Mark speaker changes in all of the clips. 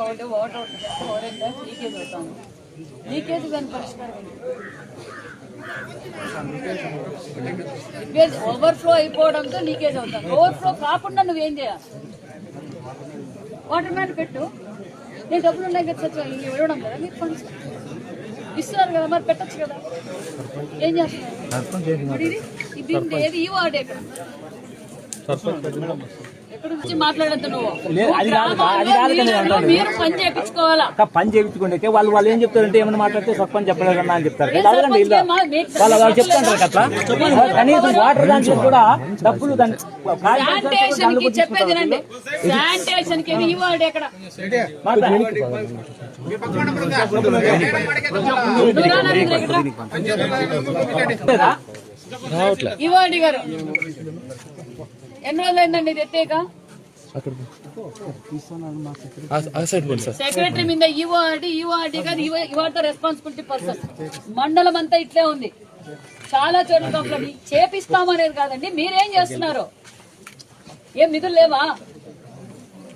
Speaker 1: Water out చేస్తే orange gas leakage దాని పరిష్కారం? లీకేజ్ ఓవర్ఫ్లో అయిపోవడంతో లీకేజ్ అవుతాను ఓవర్ఫ్లో కాకుండా నువ్వేం చేయాలి? వాటర్ మ్యాన్ పెట్టు. నేను డబ్బులు ఉన్నాయి కదా సచివ ఇవ్వడం కదా మీకు ఫండ్స్ ఇస్తున్నారు కదా మరి పెట్టచ్చు కదా. ఏం చేస్తున్నారు? ఇది? ఏది? ఈ వార్డు పని
Speaker 2: చేయించుకుంటే అయితే వాళ్ళు వాళ్ళు ఏం చెప్తారంటే ఏమైనా మాట్లాడితే సర్పంచ్ చెప్పలేదన్నా అని చెప్తారు.
Speaker 1: సర్పంచ్
Speaker 2: వీళ్ళు. వాళ్ళు? చెప్తాంటారు అట్లా కనీసం వాటర్ దాంట్లో కూడా డబ్బులు దాని
Speaker 1: ఎన్ని రోజులు అయిందండి ఇది ఎత్తేక సెక్రటరీ మీద ఈ వార్డు ఈ వార్డు కాదు ఈ వార్డు రెస్పాన్సిబిలిటీ పర్సన్ మండలం అంతా ఇట్లే ఉంది. చాలా చోట్ల కంప్లైంట్ చేపిస్తామనేది కాదండి మీరేం చేస్తున్నారు? ఏం నిధులు లేవా?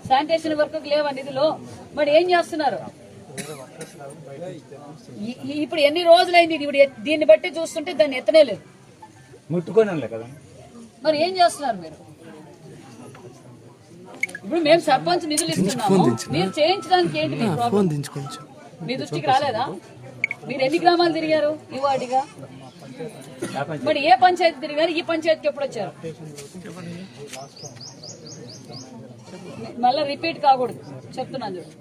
Speaker 1: శానిటేషన్ వర్క్ లేవా నిధులు? మరి ఏం చేస్తున్నారు? ఇప్పుడు ఎన్ని రోజులైంది ఇది? ఇప్పుడు దీన్ని బట్టి చూస్తుంటే దాన్ని ఎత్తనే లేదు.
Speaker 2: ముట్టుకొని కదా
Speaker 1: మరి ఏం చేస్తున్నారు మీరు? ఇప్పుడు మేము సర్పంచ్ నిధులు ఇస్తున్నాము. మీరు చేయించడానికి ఏంటి మీ ప్రాబ్లం మీ దృష్టికి రాలేదా? మీరు ఎన్ని గ్రామాలు తిరిగారు ఈ వాటిగా మరి ఏ పంచాయతీ తిరిగారు? ఈ పంచాయతీకి ఎప్పుడు వచ్చారు? మళ్ళీ రిపీట్ కాకూడదు. చెప్తున్నాను చూడు.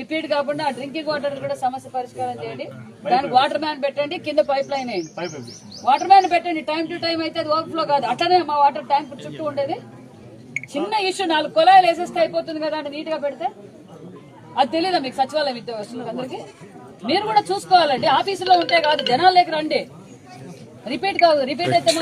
Speaker 1: రిపీట్ కాకుండా ఆ డ్రింకింగ్ వాటర్ కూడా సమస్య పరిష్కారం చేయండి. దానికి వాటర్ మ్యాన్ పెట్టండి కింద పైప్ లైన్ వేయండి. వాటర్ మ్యాన్ పెట్టండి. టైం టు టైం అయితే అది ఓవర్ఫ్లో కాదు. అట్లనే మా వాటర్ ట్యాంక్ చుట్టూ ఉండేది. చిన్న ఇష్యూ నాలుగు కుళాయిలు వేసేస్తే అయిపోతుంది కదా అంటే నీట్గా పెడితే? అది తెలియదా మీకు సచివాలయం ఇద్దరు వస్తుంది అందరికి? మీరు కూడా చూసుకోవాలండి. ఆఫీసులో ఉంటే కాదు జనాలు లేక రండి. రిపీట్ కాదు రిపీట్ అయితే